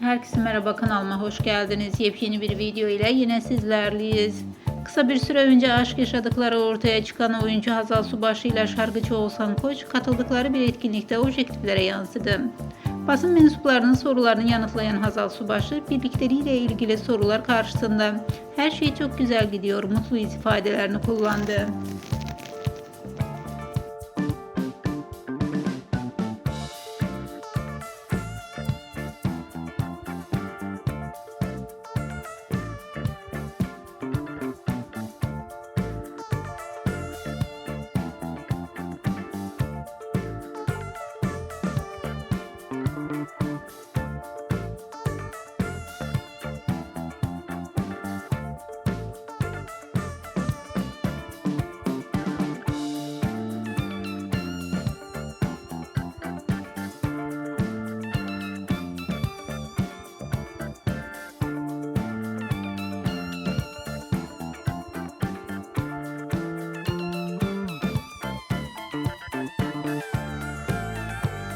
Herkese merhaba kanalıma hoş geldiniz. Yepyeni bir video ile yine sizlerleyiz. Kısa bir süre önce aşk yaşadıkları ortaya çıkan oyuncu Hazal Subaşı ile şarkıcı Oğuzhan Koç katıldıkları bir etkinlikte objektiflere yansıdı. Basın mensuplarının sorularını yanıtlayan Hazal Subaşı birlikleriyle ilgili sorular karşısında her şey çok güzel gidiyor, mutluyuz ifadelerini kullandı.